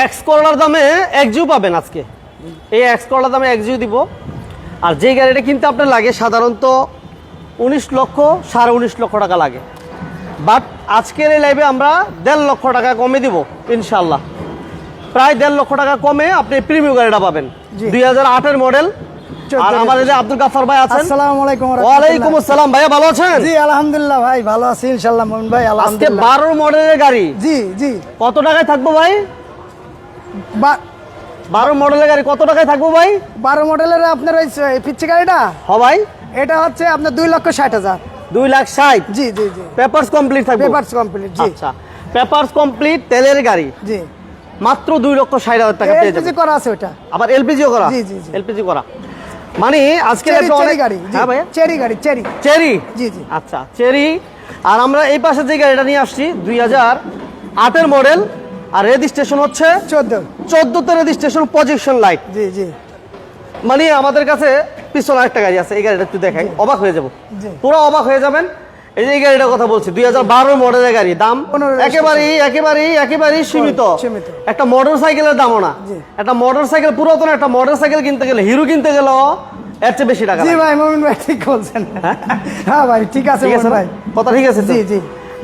X করলার দামে একজিও পাবেন আজকে। এই এক্স করলার দামে একজিও দিব। আর যে গাড়িটা কিনতে আপনার লাগে সাধারণত উনিশ লক্ষ সাড়ে উনিশ লক্ষ টাকা লাগে। বাট আজকের এই লাইভে আমরা দেড় লক্ষ টাকা কমে দিব ইনশাল্লাহ প্রায় দেড় লক্ষ টাকা কমে আপনি প্রিমিয়াম গাড়িটা পাবেন। দুই হাজার আটের মডেল আর এই যে আব্দুল গাফার ভাই আছেন। আসসালামু আলাইকুম ওয়া ওয়ালাইকুম আসসালাম। ভাইয়া ভালো আছেন? জি আলহামদুলিল্লাহ ভাই ভালো আছি ইনশাআল্লাহ মোমিন ভাই আজকে আলহামদুলিল্লাহ। বারো মডেলের গাড়ি। জি জি। কত টাকায় থাকব ভাই? বারো মডেলের গাড়ি কত টাকায় থাকব ভাই? বারো মডেলের আপনার ওই পিচ্ছি গাড়িটা? হ ভাই। এটা হচ্ছে আপনার দুই লক্ষ ষাট হাজার। দুই লাখ ষাট? জি জি জি। পেপারস কমপ্লিট থাকবে? পেপারস কমপ্লিট জি। আচ্ছা। পেপারস কমপ্লিট তেলের গাড়ি। জি। মাত্র দুই লক্ষ ষাট হাজার টাকা পেয়ে যাবেন। করা আছে ওটা। আবার এলপিজিও করা? জি, জি, জি। এলপিজি করা। মানে আজকে একটা অনেক- গাড়ি। হ্যাঁ ভাইয়া? চেরি গাড়ি চেরি। চেরি? জি, জি। আচ্ছা চেরি। আর আমরা এই পাশে যে গাড়িটা নিয়ে আসছি দুই হাজার আটের মডেল। আর রেজিস্ট্রেশন হচ্ছে চোদ্দ। চোদ্দতে রেজিস্ট্রেশন পজিশন লাইট জি জি। মানে আমাদের কাছে পিছনে একটা গাড়ি আছে এই গাড়িটা একটু দেখাই। অবাক হয়ে যাব। পুরো অবাক হয়ে যাবেন। এই যে গাড়িটার কথা বলছি দুই হাজার বারো মডেলের গাড়ি দাম একেবারেই একেবারেই একেবারেই সীমিত। একটা মোটর সাইকেলের দামও না। একটা মোটর সাইকেল পুরাতন একটা মোটর সাইকেল কিনতে গেলে হিরো কিনতে গেল এর চেয়ে বেশি টাকা জি ভাই মোমিন ভাই ঠিক বলছেন। হ্যাঁ? ভাই ঠিক আছে ঠিক আছে ভাই? কথা ঠিক আছে জি, জি।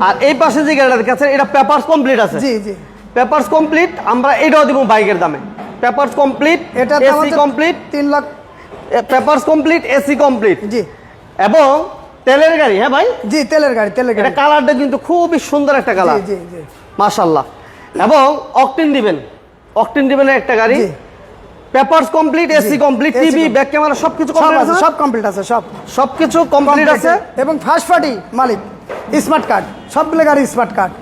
আর এই পাশে যে গাড়িটা কাছে এটা পেপারস কমপ্লিট আছে। জি জি। পেপারস কমপ্লিট আমরা এটাও দিব বাইকের দামে। পেপারস কমপ্লিট এটা এসি কমপ্লিট তিন lakh papers complete AC complete জি। এবং তেলের গাড়ি হ্যাঁ ভাই? জি তেলের গাড়ি তেলের এটা গাড়ি। কালারটা কিন্তু খুবই সুন্দর একটা কালার। জি জি। জি মাশাল্লাহ এবং অকটিন দিবেন অকটিন দিবেনের একটা গাড়ি। Papers complete AC complete TV back camera সবকিছু সব কমপ্লিট আছে? সব কমপ্লিট আছে সব। সবকিছু কমপ্লিট আছে? এবং ফার্স্ট পার্টি মালিক স্মার্ট কার্ড সবগুলো গাড়ি স্মার্ট কার্ড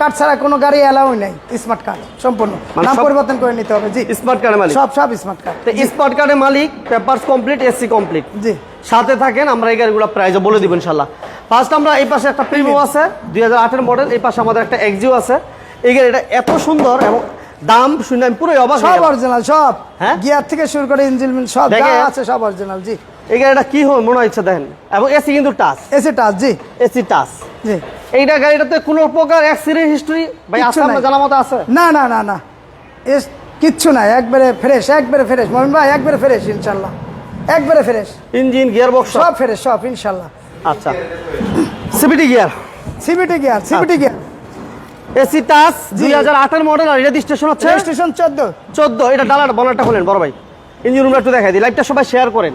কার্ড ছাড়া কোনো গাড়ি অ্যালাউ নাই। স্মার্ট কার্ড সম্পূর্ণ। নাম পরিবর্তন করে নিতে হবে জি। স্মার্ট কার্ডের মালিক। সব সব স্মার্ট কার্ড। স্মার্ট কার্ডের মালিক পেপারস কমপ্লিট এসি কমপ্লিট। জি। সাথে থাকেন আমরা এই গাড়িগুলো প্রাইজও বলে দিব ইনশাল্লাহ। ফার্স্ট আমরা এই পাশে একটা প্রিমিয়াম আছে দুই হাজার মডেল এই পাশে আমাদের একটা এক্সিও আছে। এই গাড়িটা এত সুন্দর এবং দাম শুনে আমি পুরোই অবাক সব অরিজিনাল সব। হ্যাঁ? গিয়ার থেকে শুরু করে ইঞ্জিন সব আছে সব অরিজিনাল জি। এই গাড়িটা কি হয় মনে হচ্ছে দেখেন। এবং এসি কিন্তু টাচ। এসি টাচ জি। AC touch. জি। এইটা গাড়িটাতে কোনো প্রকার অ্যাক্সিডেন্ট হিস্টরি ভাই নাই। জানা মতো আছে? না না না না। এস কিচ্ছু নাই। একবারে ফ্রেশ একবারে ফ্রেশ মমিন ভাই একবারে ফ্রেশ ইনশাল্লাহ। একবারে ফ্রেশ ইঞ্জিন গিয়ার বক্স সব ফ্রেশ সব ইনশাল্লাহ। আচ্ছা। CVT gear CVT gear CVT gear AC touch দুই হাজার আটের মডেল আর রেজিস্ট্রেশন হচ্ছে? রেজিস্ট্রেশন চোদ্দ। চোদ্দ এটা ডালার বনারটা খোলেন বড় ভাই। ইঞ্জিন রুমটা একটু দেখাই দিই। লাইটটা সবাই শেয়ার করেন।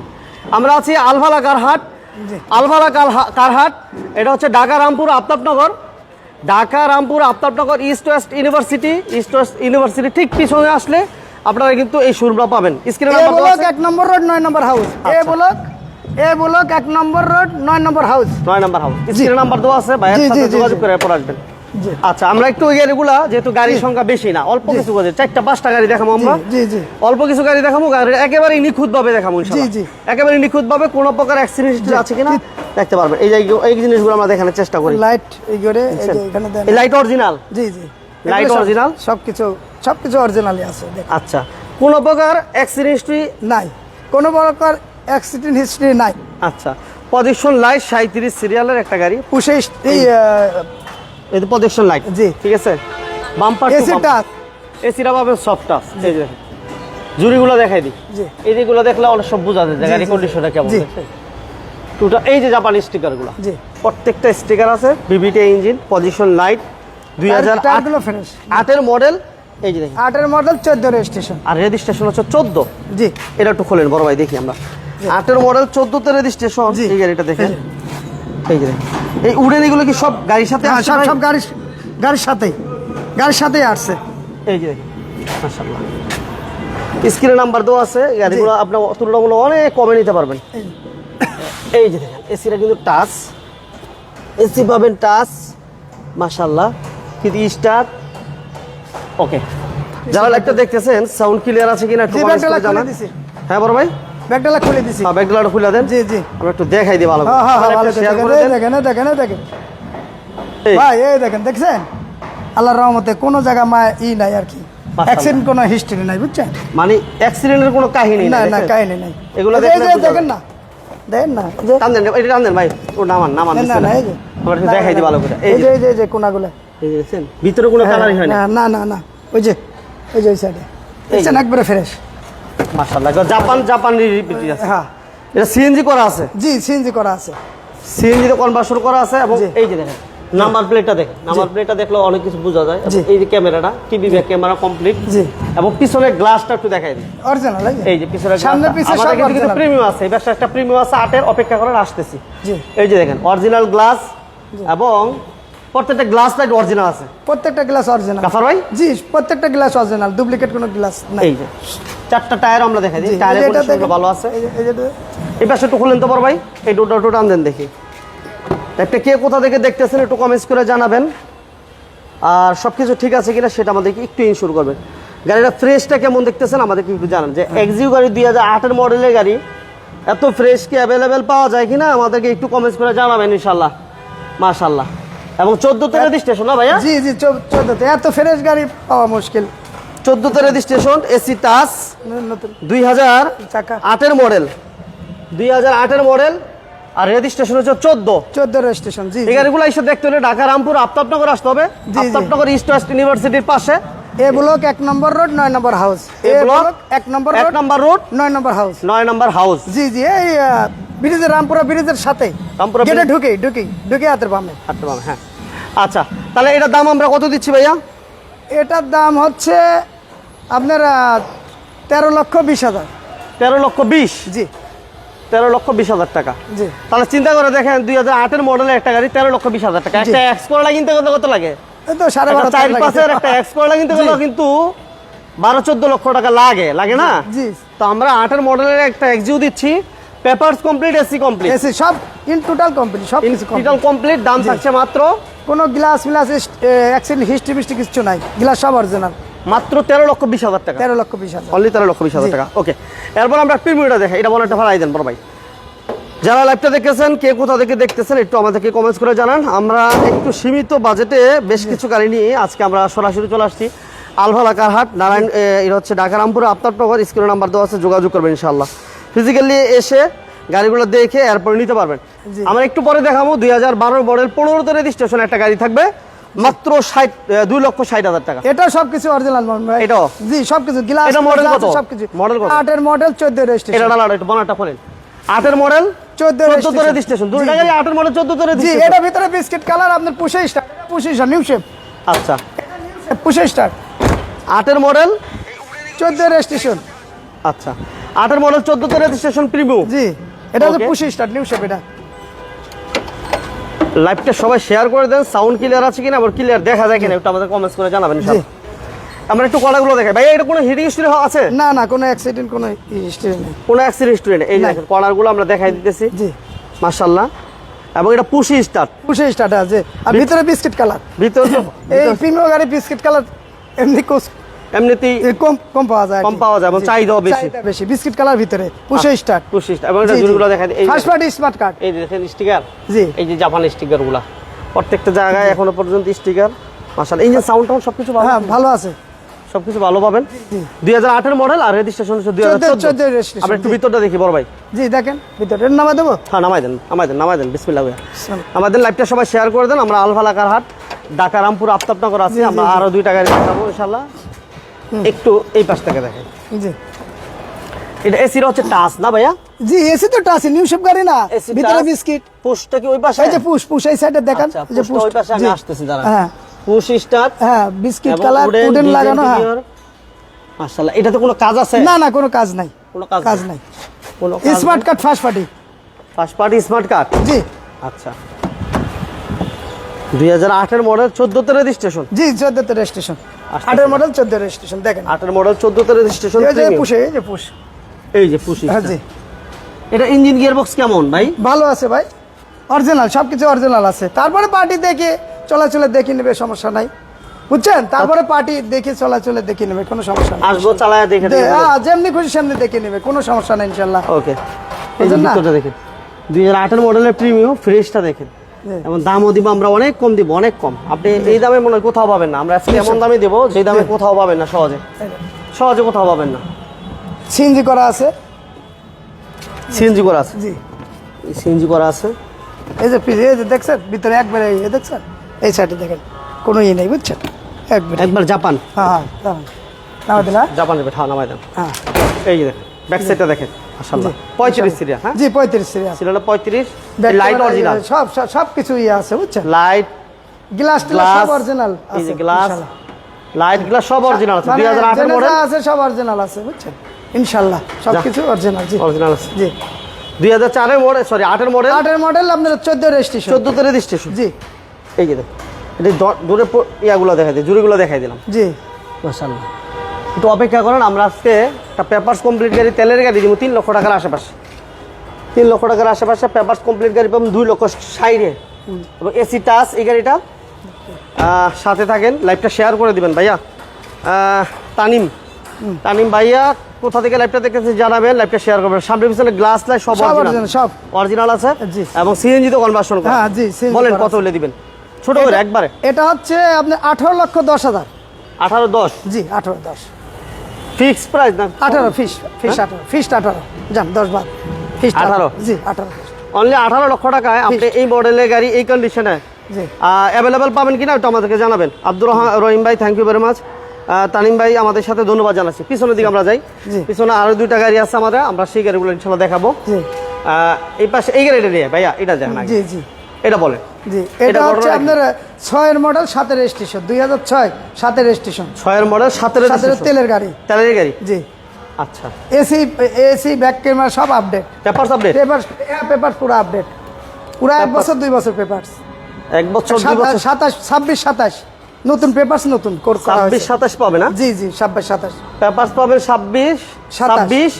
আমরা আছি আলভালা কারহাট। আলভালা কারহাট এটা হচ্ছে Dhaka Rampur Aftabnagar. Dhaka Rampur Aftabnagar East West University East West University ঠিক পিছনে আসলে আপনারা কিন্তু এই শোরুমটা পাবেন। স্ক্রিনে ব্লক এক নম্বর রোড নয় নম্বর হাউস এ আচ্ছা। ব্লক এ ব্লক এক নম্বর রোড নয় নম্বর হাউস নয় নাম্বার হাউস স্ক্রিনে নাম্বার দেওয়া আছে ভাইয়ের সাথে যোগাযোগ। করে এরপর আসবেন। আচ্ছা আমরা একটু ওই গাড়িগুলা যেহেতু গাড়ির সংখ্যা বেশি না অল্প কিছু করে চারটা পাঁচটা গাড়ি দেখাবো আমরা। অল্প কিছু গাড়ি দেখাবো গাড়ি একেবারে নিখুঁত ভাবে দেখাবো। একেবারে নিখুঁত ভাবে কোনো প্রকার অ্যাক্সিডেন্ট আছে কিনা দেখতে পারবেন এই যে এই জিনিসগুলো আমরা দেখানোর চেষ্টা করি। লাইট এই করে এই লাইট অরিজিনাল জি জি। Light original? সব কিছু সব কিছু অরিজিনালই আছে আচ্ছা। কোনো প্রকার অ্যাক্সিডেন্ট হিস্ট্রি নাই। কোনো প্রকার অ্যাক্সিডেন্ট হিস্ট্রি নাই। আচ্ছা। পজিশন লাইট সাঁত্রিশ সিরিয়ালের একটা গাড়ি। পুষে এই তো পজিশন লাইট জি। ঠিক আছে? বাম্পার এসি টাচ এসিটা পাবেন সফট টাচ এই যে। জুড়িগুলো দেখাই দিই। এই যেগুলো দেখলে অনেক সব বোঝা যায় গাড়ি কন্ডিশনটা কেমন। টুটা এই যে জাপানি স্টিকারগুলো জি। প্রত্যেকটা স্টিকার আছে। বিবিটি ইঞ্জিন পজিশন লাইট দুই হাজার আটের মডেল এই যে দেখেন আটের মডেল চোদ্দ রেজিস্ট্রেশন আর রেজিস্ট্রেশন হচ্ছে চোদ্দ। জি। এটা একটু খোলেন বড় ভাই দেখি আমরা। আটের মডেল চোদ্দতে রেজিস্ট্রেশন জি। এই গাড়িটা দেখেন। এই যে এই উড়েন এগুলো কি সব গাড়ির সাথে হ্যাঁ সব সব গাড়ির গাড়ির সাথেই গাড়ির সাথেই আসছে। এই যে মাশাআল্লাহ। স্ক্রিনে নাম্বার দেওয়া আছে গাড়িগুলো আপনার তুলনামূলক অনেক কমে নিতে পারবেন। এই। যে দেখেন এসিটা কিন্তু টাচ। এসি পাবেন টাচ মাশাআল্লাহ। কিন্তু স্টার ওকে। যারা লাইটটা দেখতেছেন সাউন্ড ক্লিয়ার আছে কিনা একটু জানান। হ্যাঁ বড় ভাই? ব্যাগডালা খুলে দিছি। হ্যাঁ খুলে দেন। জি জি। আমরা একটু দেখাই দিই ভালো হ্যাঁ হ্যাঁ হ্যাঁ ভালো দেখেন। দেখেন দেখেন দেখেন। ভাই এই দেখেন দেখছেন? আল্লাহর রহমতে কোনো জায়গা মা ই নাই আর কি। অ্যাক্সিডেন্ট কোনো হিস্ট্রি নাই বুঝছেন? মানে অ্যাক্সিডেন্টের কোনো কাহিনী না না কাহিনী নাই। এগুলো দেখেন না। না এই যে। টান দেন এটা টান দেন ভাই। ও নামান নামান না, না, দিচ্ছে না, না। এই যে। আমরা না, দেখাই না, দিই ভালো না। করে। এই এই যে যে। এই যে কোনাগুলো। এই দেখছেন? ভিতরে কোনো কালারই হয় না। না না না না। ওই যে ওই যে ওই সাইডে দেখছেন? একবারে ফ্রেশ মাশাআল্লাহ। জাপান জাপান রিপিট আছে। হ্যাঁ। এটা সিএনজি করা আছে? জি সিএনজি করা আছে। সিএনজি তে কনভার্সন করা আছে এবং এই যে দেখেন নাম্বার প্লেটটা দেখেন। নাম্বার প্লেটটা দেখলে অনেক কিছু বোঝা যায়। এই যে ক্যামেরাটা টিভি ব্যাক ক্যামেরা কমপ্লিট জি। এবং পিছনের গ্লাসটা একটু দেখাই দিই। অরিজিনাল এই যে। পিছনের সামনে glassটা। পিছে আমাদের কিন্তু প্রিমিয়াম আছে। এই ব্যবসা একটা প্রিমিয়াম আছে আটের অপেক্ষা করে আসতেছি। জি। এই যে দেখেন অরিজিনাল গ্লাস এবং প্রত্যেকটা গ্লাস লাইট অরিজিনাল আছে। প্রত্যেকটা গ্লাস অরিজিনাল কাফার ভাই? জি প্রত্যেকটা গ্লাস অরিজিনাল ডুপ্লিকেট কোনো গ্লাস নাই। এই যে চারটা টায়ার আমরা দেখাই দিই। টায়ারের কন্ডিশন ভালো আছে। এই যে- এই পাশে একটু খুলেন তো বড় ভাই। এই ডোটা টোটা দেন দেখি। একটা কে কোথা থেকে দেখতেছেন একটু কমেন্টস করে জানাবেন। আর সব কিছু ঠিক আছে কিনা সেটা আমাদেরকে একটু ইনশোর করবেন। গাড়িটা ফ্রেশটা কেমন দেখতেছেন আমাদেরকে একটু জানান যে এক্সিউ গাড়ি দুই হাজার আটের মডেলের গাড়ি। এত ফ্রেশ কি অ্যাভেলেবেল পাওয়া যায় কিনা আমাদেরকে একটু কমেন্টস করে জানাবেন ইনশাল্লাহ মাশাল্লাহ এবং চোদ্দোতে রেজিস্ট্রেশন না ভাইয়া? জি জি চোদ্দতে এত ফ্রেশ গাড়ি পাওয়া মুশকিল। চোদ্দ চোদ্দোতে রেজিস্ট্রেশন এসি নতুন দুই হাজার আটের মডেল। দুই হাজার আটের মডেল আর রেজিস্ট্রেশন হচ্ছে চোদ্দ। চোদ্দ রেজিস্ট্রেশন জি এই গাড়িগুলো এসে দেখতে হলে ঢাকা রামপুর আফতাবনগর আসতে হবে। আফতাবনগর ইস্ট ওয়েস্ট ইউনিভার্সিটির পাশে। এ ব্লক এক নম্বর রোড নয় নম্বর হাউস। এ ব্লক, এক নম্বর এক নাম্বার রোড নয় নম্বর হাউস। নয় নাম্বার হাউস। জি জি এই ব্রিজের রামপুরা ব্রিজের সাথে। রামপুরা গেটে ঢুকে ঢুকে ঢুকে হাতের বামে। হাঁটতে পারবেন, হ্যাঁ। আচ্ছা তাহলে এটার দাম আমরা কত দিচ্ছি ভাইয়া? এটার দাম হচ্ছে আপনার তেরো লক্ষ বিশ হাজার। তেরো লক্ষ বিশ? জি। তেরো লক্ষ বিশ হাজার টাকা। জি। তাহলে চিন্তা করে দেখেন দুই হাজার আটের মডেলের একটা গাড়ি তেরো লক্ষ বিশ হাজার টাকা। একটা এক্স করলা কিনতে গেলে কত লাগে? তো সাড়ে বারো চার পাঁচের একটা কিনতে গেলে কিন্তু বারো চোদ্দ লক্ষ টাকা লাগে লাগে না? জি তো আমরা আটের মডেলের একটা এক্সিউ দিচ্ছি। Papers complete AC complete AC সব ইন টোটাল কোম্পানি সব টোটাল কমপ্লিট দাম থাকছে মাত্র? কোনো গ্লাস মিলাস অ্যাক্সিডেন্ট হিস্ট্রি মিস্ট্রি কিছু নাই। গ্লাস সব অরিজিনাল মাত্র তেরো লক্ষ বিশ হাজার টাকা। তেরো লক্ষ বিশ হাজার। অনলি তেরো লক্ষ বিশ হাজার টাকা। ওকে এরপর আমরা প্রিমিয়ারটা দেখাই এটা বলে একটা ভাড়াই দেন বড় ভাই। যারা লাইভটা দেখেছেন কে কোথা থেকে দেখতেছেন একটু আমাদেরকে কমেন্টস করে জানান। আমরা একটু সীমিত বাজেটে বেশ কিছু গাড়ি নিয়ে আজকে আমরা সরাসরি চলে আসছি। আলভালা কারহাট নারায়ণ এটা হচ্ছে ঢাকা রামপুরে আপনার স্ক্রিন নাম্বার দেওয়া আছে যোগাযোগ করবেন ইনশাল্লাহ ফিজিক্যালি এসে গাড়িগুলো দেখে এরপর নিতে পারবেন। আমরা একটু পরে দেখাবো দুই হাজার বারোর মডেল পনেরোতে রেজিস্ট্রেশন একটা গাড়ি থাকবে মাত্র ষাট দুই লক্ষ ষাট হাজার টাকা। এটাও সবকিছু অরিজিনাল ভাই। এটাও? জি সবকিছু গ্লাস এটা model কত? সবকিছু। Model কত? আটের মডেল চোদ্দ রেজিস্ট্রেশন এটা ডালা একটু বনাটা খোলেন আটের মডেল চোদ্দ চোদ্দতে রেজিস্ট্রেশন দুটো গাড়ি আটের মডেল চোদ্দতে জি এটা ভিতরে বিস্কিট কালার আপনার পুষে স্টার পুষে স্টার নিউ শেপ আচ্ছা। পুষে স্টার আটের মডেল চোদ্দ রেজিস্ট্রেশন আচ্ছা। আটের মডেল চোদ্দতে রেজিস্ট্রেশন প্রিমিয়াম জি এটা হচ্ছে Okay. পুষে স্টার নিউ শেপ এটা। লাইভটা সবাই শেয়ার করে দেন সাউন্ড ক্লিয়ার আছে কিনা আবার ক্লিয়ার দেখা যায় কিনা একটু আমাদের কমেন্টস করে জানাবেন ইনশাআল্লাহ। আমরা একটু কলাগুলো দেখাই। ভাই এটা কোনো হিটিং হিস্ট্রি আছে? না না কোনো অ্যাক্সিডেন্ট কোনো হিস্ট্রি নেই। কোনো অ্যাক্সিডেন্ট হিস্ট্রি নেই। এই দেখেন কর্নারগুলো আমরা দেখাই দিতেছি। জি। মাশাআল্লাহ। এবং এটা পুশি স্টার্ট পুষে স্টার্ট আছে। আর ভিতরে বিস্কিট কালার ভিতরে এই প্রিমিয়াম গাড়ি বিস্কিট কালার এমনি কোস- এমনিতেই কম কম পাওয়া যায় কম পাওয়া যায় এবং চাহিদাও বেশি। বেশি। বিস্কিট কালার ভিতরে পুষে স্টার এবং এটা এই ফার্স্ট পার্টি স্মার্ট কার্ড এই দেখেন স্টিকার জি। এই যে জাপান প্রত্যেকটা জায়গায় এখনও পর্যন্ত স্টিকার মাসাল ইঞ্জিন সাউন্ড টাউন সবকিছু ভালো। হ্যাঁ ভালো আছে। সবকিছু ভালো পাবেন। দুই হাজার আটের মডেল আর রেজিস্ট্রেশন হচ্ছে দুই হাজার 14 14 আমরা একটু। ভিতরটা দেখি বড় ভাই। জি দেখেন ভিতরে এর নামা দেবো? হ্যাঁ নামাই দেন নামাই দেন নামাই দেন। বিসমিল্লাহ আমাদের লাইভটা সবাই শেয়ার করে দেন। আমরা আলফালা কারহাট ঢাকা রামপুর আফতাবনগর আছি। আমরা। আরও দুইটা গাড়ি দেখাবো ইনশাল্লাহ একটু এই পাশ থেকে দেখেন। জি। এটা এসির হচ্ছে টাচ না ভাইয়া? জি এসি তো টাসি নিউ শেপ গাড়ি না। ভিতরে বিস্কিট। পুশটা কি ওই পাশে? এই যে পুশ পুশ এই সাইডে দেখেন। আচ্ছা যে পুশটা ওই পাশে। আমি জি। আসতেছি দাঁড়ান। হ্যাঁ। পুশ স্টার্ট হ্যাঁ বিস্কিট কালার উডেন লাগানো হ্যাঁ। মাশাআল্লাহ এটাতে কোনো কাজ আছে? না না কোনো কাজ নাই। কোনো কাজ কাজ নাই। কোনো smart card first party first party smart card জি। আচ্ছা। দুই হাজার আটের মডেল চোদ্দতে রেজিস্ট্রেশন জি চোদ্দতে রেজিস্ট্রেশন। আটের মডেল চোদ্দ রেজিস্ট্রেশন দেখেন। আটের মডেল চোদ্দতে রেজিস্ট্রেশন এই যে পুষে এই যে পুশ এই যে পুশি হ্যাঁ জি। এটা ইঞ্জিন গিয়ার বক্স কেমন ভাই? ভালো আছে ভাই। অরিজিনাল সব কিছু অরিজিনাল আছে। তারপরে পার্টি দেখে চলাচলে দেখে নেবে সমস্যা নাই। বুঝছেন? তারপরে পার্টি দেখে চলাচলে দেখে নেবে কোনো সমস্যা নেই। আসব চালায় দেখে দে- হ্যাঁ, যেমনি খুশি সেমনি দেখে নেবে কোনো সমস্যা নেই ইনশাল্লাহ। ওকে এই যে না? দেখেন। দুই হাজার আটের মডেলের প্রিমিয়াম ফ্রেশটা দেখেন। এবং দামও দিব আমরা অনেক কম দিব অনেক কম। আপনি এই দামে মনে হয় কোথাও পাবেন না। আমরা আজকে এমন দামে দেবো যে দামে কোথাও পাবেন না সহজে। সহজে কোথাও পাবেন না। সিএনজি করা আছে? সিএনজি করা আছে। জি। সিএনজি করা আছে। এই যে এই যে দেখছেন? ভিতরে একবারে ইয়ে দেখছেন? এই সাইডে দেখেন কোনো ইয়ে নেই বুঝছেন? একবার। একবার জাপান। হ্যাঁ হ্যাঁ। নামাই দিলা জাপানের বেটা নামাই দেন। হ্যাঁ। এই যে দেখেন ব্যাক সাইডটা দেখেন। মাশাআল্লাহ। পঁয়ত্রিশ সিরিয়া হ্যাঁ? জি পঁয়ত্রিশ সিরিয়াল। সিরিয়ালটা পঁয়ত্রিশ। লাইট অরিজিনাল সব সব সব কিছু ইয়ে আছে বুঝছেন? লাইট গ্লাস সব অরিজিনাল এই যে গ্লাস লাইট গ্লাস সব অরিজিনাল আছে দুই হাজার আটের মডেল আছে সব অরিজিনাল আছে বুঝছেন? ইনশাল্লাহ সব কিছু অরিজিনাল জি। অরিজিনাল আছে। জি। দুই হাজার মডেল সরি আটের মডেল আটের মডেল আপনার চোদ্দ রেজিস্ট্রেশন চোদ্দতে রেজিস্ট্রেশন জি। এই যে দেখুন এটা দূরে প- ইয়াগুলো দেখাই দিই জুড়িগুলো দেখাই দিলাম। জি। মাশাআল্লাহ। একটু অপেক্ষা করেন আমরা আজকে একটা পেপার্স কমপ্লিট গাড়ি তেলের গাড়ি দিব তিন লক্ষ টাকার আশেপাশে। তিন লক্ষ টাকার আশেপাশে পেপার্স কমপ্লিট গাড়ি পাবেন দুই লক্ষ সাইডে এবং এসি টাচ এই গাড়িটা সাথে থাকেন লাইভটা শেয়ার করে দিবেন ভাইয়া। তানিম। তানিম ভাইয়া কোথা থেকে লাইভটা দেখতেছে জানাবেন লাইভটা শেয়ার করবেন। সামনে পিছনে গ্লাস লাইট সব সব অরিজিনাল সব। অরিজিনাল আছে? জি। এবং সিএনজি তো কনভার্সন করে। হ্যাঁ, জি, CNG বলেন কত। হলে দিবেন? ছোট করে একবারে। এটা হচ্ছে আপনি আঠারো লক্ষ দশ হাজার। আঠারো দশ? জি আঠারো দশ। ফিক্স প্রাইস না আঠারো ফিস ফিস আঠারো ফিস্ট আঠারো। যান দশ বার। ফিস্ট 18 জি আঠারো। অনলি আঠারো লক্ষ টাকায় আপনি এই মডেলের গাড়ি এই কন্ডিশনে জি। অ্যাভেলেবেল পাবেন কিনা ওটা আমাদেরকে জানাবেন। আব্দুর রহমান রহিম ভাই thank you very much Tanim ভাই আমাদের সাথে ধন্যবাদ জানাচ্ছি। পিছনের দিকে আমরা যাই। পিছনে আরও দুইটা গাড়ি আছে আমাদের আমরা সেই গাড়িগুলো ইনশাল্লাহ দেখাবো। এই পাশে এই গাড়িটা নিয়ে ভাইয়া এটা দেখেন। জি জি। এটা বলেন জি এটা হচ্ছে? আপনার ছয়ের মডেল সাতের রেজিস্ট্রেশন দুই হাজার ছয় সাতের রেজিস্ট্রেশন ছয়ের মডেল সাতের। তেলের গাড়ি। তেলের গাড়ি? জি। আচ্ছা। এসি এসি ব্যাক ক্যামেরা সব update papers update paper paper পুরো আপডেট পুরো এক বছর দুই বছর পেপার এক বছর দুই বছর? সাতাশ ছাব্বিশ সাতাশ। নতুন পেপার নতুন ছাব্বিশ সাতাশ পাবে না? জি জি ছাব্বিশ সাতাশ। পেপারস পাবেন ছাব্বিশ। ছাব্বিশ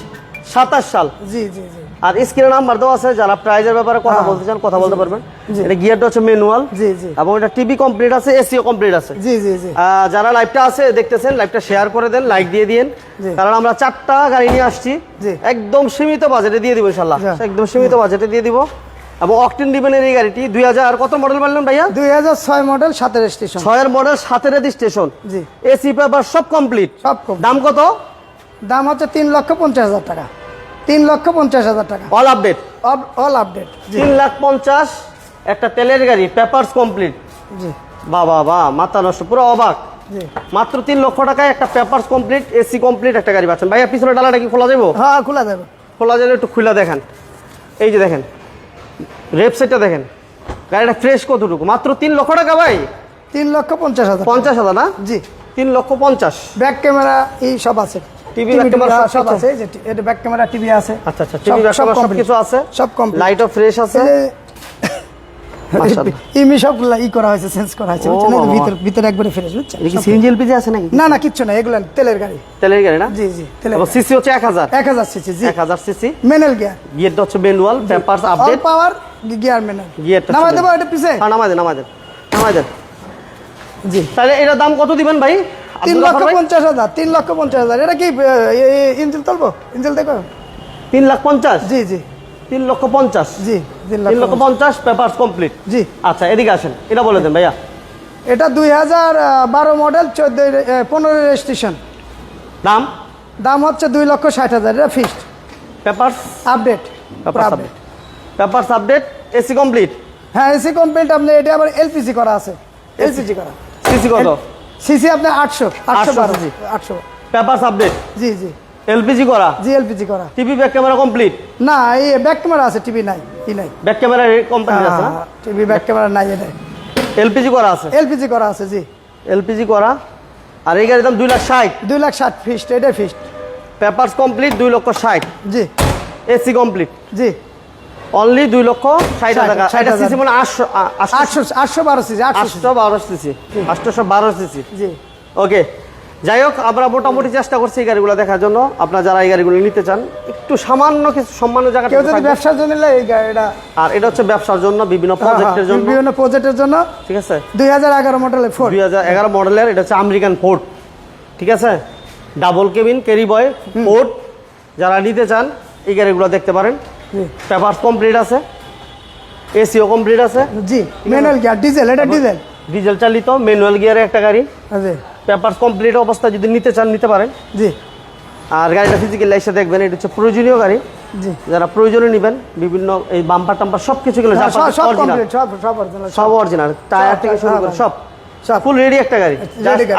সাতাশ সাল। জি জি জি। আর স্ক্রিনে নাম্বার দেওয়া আছে যারা প্রাইজের ব্যাপারে কথা হ্যাঁ। বলতে চান কথা বলতে পারবেন। এটা গিয়ারটা হচ্ছে ম্যানুয়াল জি, জি। এবং এটা টিভি কমপ্লিট আছে এসিও কমপ্লিট আছে। জি জি জি। যারা লাইভটা আছে দেখতেছেন লাইভটা শেয়ার করে দেন লাইক দিয়ে দিন। কারণ আমরা চারটা গাড়ি নিয়ে আসছি। একদম সীমিত বাজেটে দিয়ে দিব ইনশাল্লাহ একদম সীমিত বাজেটে দিয়ে দিব। এবং অকটেন দিবেন এই গাড়িটি। দুই হাজার কত মডেল বললেন ভাইয়া? দুই হাজার ছয় মডেল সাতের স্টেশন ছয়ের মডেল সাতের স্টেশন জি। এসি পেপার সব কমপ্লিট সব। দাম কত? দাম হচ্ছে তিন লক্ষ পঞ্চাশ হাজার টাকা। তিন লক্ষ পঞ্চাশ হাজার টাকা। অল আপডেট অল আপডেট তিন লাখ পঞ্চাশ একটা তেলের গাড়ি পেপারস কমপ্লিট জি। বা মাথা নষ্ট পুরো অবাক। মাত্র তিন লক্ষ টাকায় একটা পেপারস কমপ্লিট এসি কমপ্লিট একটা গাড়ি পাচ্ছেন। ভাইয়া পিছনে ডালাটা কি খোলা যাব হ্যাঁ খোলা যাবে। খোলা যাবে একটু খুলে দেখেন। এই যে দেখেন রেপ সেটটা দেখেন। গাড়িটা ফ্রেশ কতটুকু? মাত্র তিন লক্ষ টাকা ভাই? তিন লক্ষ পঞ্চাশ হাজার পঞ্চাশ হাজার না? জি। তিন লক্ষ পঞ্চাশ। ব্যাক ক্যামেরা এই সব আছে। হ্যাঁ, সব সব আছে যে এটা ব্যাক ক্যামেরা টিভি আছে। আচ্ছা আচ্ছা টিভি সব সব কিছু আছে? সব complete। লাইটও ফ্রেশ আছে? ইমি সব ই করা হয়েছে চেঞ্জ করা হয়েছে ও বুঝছেন? এর বাবা। ভিতর ভিতরে একবারে ফ্রেশ বুঝছেন? এটা সিএনজি এলপিজি আছে নাকি? না না কিচ্ছু না এগুলো তেলের গাড়ি। তেলের গাড়ি না? জি জি তেলের সিসি হচ্ছে এক হাজার। এক হাজার সিসি জি। এক হাজার সিসি। মেনুয়াল গিয়ার গিয়ারটা হচ্ছে manual papers update power gear manual গিয়ারটা নামাই দেবো এটা পিছে? হ্যাঁ নামাই দেন নামাই দেন নামাই দেন। জি। তাহলে এটার দাম কত দিবেন ভাই? তিন লক্ষ পঞ্চাশ হাজার তিন লক্ষ পঞ্চাশ হাজার। এটা কি ইঞ্জিল তুলবো? ইঞ্জিল দেখো। তিন লাখ পঞ্চাশ? জি জি। তিন লক্ষ পঞ্চাশ? জি তিন লক্ষ পঞ্চাশ। পেপারস কমপ্লিট জি। আচ্ছা এদিকে আসেন। এটা বলে দেন ভাইয়া। এটা দুই হাজার বারো মডেল চোদ্দ পনেরো রেজিস্ট্রেশন দাম? দাম হচ্ছে দুই লক্ষ ষাট হাজার এটা fixed papers update papers update papers update AC complete হ্যাঁ এসি কমপ্লিট আপনি এটা আবার এলপিজি করা আছে। এলপিজি করা। সিসি কত? সিসি আপনার আটশো আটশো 800 বারো cc আটশো পেপারস আপডেট জি জি। এলপিজি করা? জি এলপিজি করা। TV back camera complete? না এই ব্যাক ক্যামেরা আছে টিভি নাই ই নাই। ব্যাক ক্যামেরা কোম্পানি আছে না? টিভি ব্যাক ক্যামেরা নাই এটা এলপিজি করা আছে? এলপিজি করা আছে জি। এলপিজি করা? আর এই গাড়ির দাম দুই লাখ ষাট। দুই লাখ ষাট ফিক্সড এটাই ফিক্সড। পেপারস কমপ্লিট দুই লক্ষ ষাট। জি। AC complete? জি। অনলি দুই লক্ষ ষাট টাকা। এটা সিসি মানে আটশো আটশো বারো সিজি আটশো বারো সিসি। আটশোশো বারো সিসি। জি। ওকে। যাই হোক আমরা মোটামুটি চেষ্টা করছি এই গাড়িগুলো দেখার জন্য। আপনারা যারা এই গাড়িগুলো নিতে চান একটু সামান্য কিছু সম্মানের জায়গা কেউ যদি ব্যবসার জন্য নেয়, এই গাড়িটা। আর এটা হচ্ছে ব্যবসার জন্য বিভিন্ন হ্যাঁ, প্রজেক্টের জন্য। বিভিন্ন প্রজেক্টের জন্য। ঠিক আছে? দুই হাজার এগারো মডেলের ফোর দুই হাজার এগারো মডেলের এটা হচ্ছে আমেরিকান ফোর্ড ঠিক আছে? Double cabin carry boy Ford যারা নিতে চান এই গাড়িগুলো দেখতে পারেন। পেপার কমপ্লিট আছে? এসিও কমপ্লিট আছে? জি ম্যানুয়াল গিয়ার ডিজেল এটা ডিজেল ডিজেল চালিত ম্যানুয়াল গিয়ারের একটা গাড়ি। জি। পেপার কমপ্লিট অবস্থা যদি নিতে চান নিতে পারেন। জি। আর গাড়িটা ফিজিক্যাল এসে দেখবেন এটা হচ্ছে প্রয়োজনীয় গাড়ি। জি। যারা প্রয়োজনে নেবেন বিভিন্ন এই বাম্পার টাম্পার সব কিছু গেলে হ্যাঁ, সব অরিজিনাল সব সব অরিজিনাল টায়ার থেকে শুরু করে হ্যাঁ, সব। সব। ফুল রেডি একটা গাড়ি।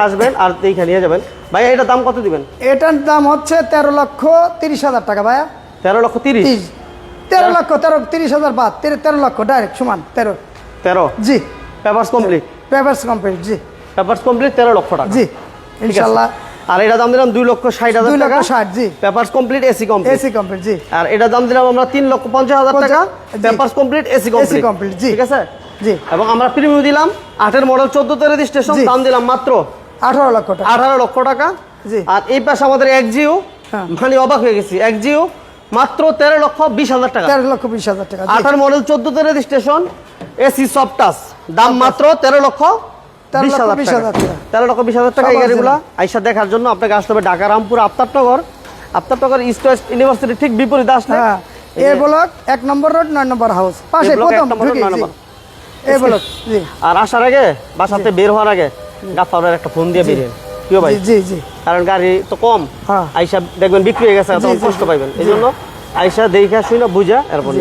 আসবেন আর এইখানে নিয়ে যাবেন। ভাই এটার দাম কত দিবেন? এটার দাম হচ্ছে তেরো লক্ষ তিরিশ হাজার টাকা ভাইয়া। তেরো লক্ষ তিরিশ। তেরো লক্ষ তেরো তিরিশ হাজার বাদ। তেরো লক্ষ ডাইরেক্ট সমান তেরো। তেরো? জি। পেপার্স কমপ্লিট পেপার্স কমপ্লিট জি। পেপার্স কমপ্লিট তেরো লক্ষ টাকা। জি ইনশাল্লাহ। আর এটা দাম দিলাম দুই লক্ষ ষাট হাজার টাকা। ষাট জি। Papers complete AC complete AC complete জি। আর এটা দাম দিলাম আমরা তিন লক্ষ পঞ্চাশ হাজার টাকা। Papers complete AC complete complete, জি। ঠিক আছে? জি। এবং আমরা প্রিমিয়াম দিলাম আটের মডেল চোদ্দ তেরো রেজিস্ট্রেশন। দাম দিলাম মাত্র আঠারো লক্ষ টাকা। আঠারো লক্ষ টাকা। জি। আর এই পাশে আমাদের এক জিও। হ্যাঁ। মানে অবাক হয়ে গেছি। এক জিও মাত্র তেরো লক্ষ বিশ হাজার টাকা। তেরো লক্ষ বিশ হাজার টাকা। আঠারো মডেল চোদ্দতে রেজিস্ট্রেশন এসি সফট টাচ দাম মাত্র তেরো লক্ষ বিশ হাজার টাকা। তেরো লক্ষ বিশ হাজার টাকা এই গাড়িগুলো। আইসা দেখার জন্য আপনাকে আসতে হবে Dhaka Rampur Aftabnagar. Aftabnagar East West University ঠিক বিপরীতে আসলে। হ্যাঁ এ ব্লক এক নম্বর রোড নয় নম্বর হাউস পাশে প্রথম। এ ব্লক আর আসার আগে বাসাতে বের হওয়ার আগে গাফারের একটা ফোন দিয়ে বেরিয়ে কিও ভাই? জি, জি কারণ গাড়ি তো কম। হ্যাঁ। আইসা দেখবেন বিক্রি হয়ে গেছে তখন কষ্ট পাইবেন। এই জন্য আইসা দেখা শুনে বুঝা এরপর।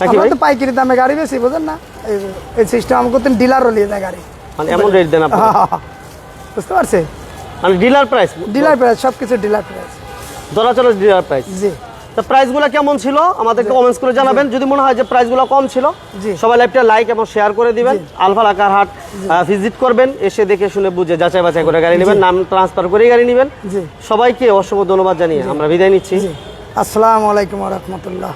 নাকি ভাই? তো পাইকারি দামে গাড়ি বেশি বুঝেন না? এই- সিস্টেম আমি করতেন ডিলারও নিয়ে যায় গাড়ি। মানে এমন রেট দেন আপনি বুঝতে পারছে? মানে ডিলার প্রাইস ডিলার প্রাইস সব কিছু ডিলার প্রাইস ধরা চলো ডিলার প্রাইস জি। তো প্রাইসগুলো কেমন ছিল? আমাদেরকে কমেন্টস করে জানাবেন। যদি মনে হয় যে প্রাইসগুলো কম ছিল। সবাই লাইভটা লাইক এবং শেয়ার করে দিবেন। আলফা লাকার হাট ভিজিট করবেন। এসে দেখে শুনে বুঝে যাচাই বাছাই করে গাড়ি নেবেন। নাম ট্রান্সফার করে গাড়ি নেবেন। সবাইকে অসংখ্য ধন্যবাদ জানিয়ে আমরা বিদায় নিচ্ছি। আসসালামু আলাইকুম রহমতুল্লাহ।